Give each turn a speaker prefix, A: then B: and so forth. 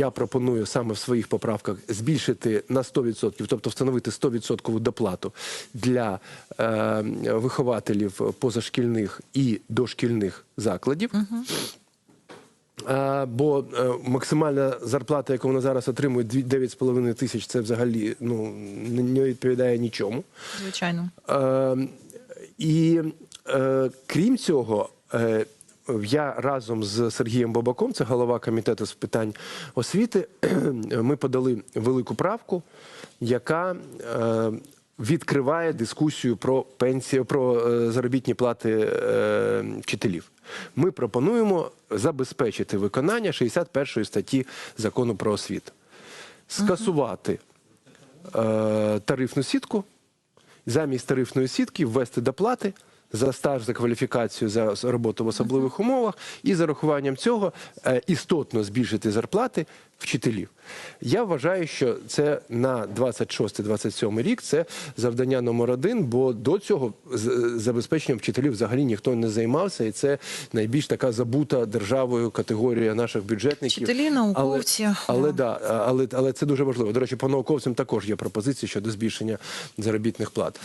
A: Я пропоную саме в своїх поправках збільшити на 100%, тобто встановити 100% доплату для е, вихователів позашкільних і дошкільних закладів. Е, Бо е, максимальна зарплата, яку вони зараз отримують, дві- 9,5 тисяч, це взагалі ну, не відповідає нічому.
B: Звичайно.
A: Е, і е, крім цього, я разом з Сергієм Бабаком, це голова комітету з питань освіти, ми подали велику правку, яка е, відкриває дискусію про пенсію, про е, заробітні плати е, вчителів. Ми пропонуємо забезпечити виконання 61 статті закону про освіту, скасувати тарифну сітку, замість тарифної сітки ввести доплати за стаж, за кваліфікацію, за роботу в особливих умовах, і за рахуванням цього е, істотно збільшити зарплати вчителів. Я вважаю, що це на 26-27 рік це завдання номер один, бо до цього забезпеченням вчителів взагалі ніхто не займався, і це найбільш така забута державою категорія наших бюджетників.
B: Вчителі, науковці,
A: Але, але,
B: да.
A: да, але, але це дуже важливо. До речі, по науковцям також є пропозиції щодо збільшення заробітних плат.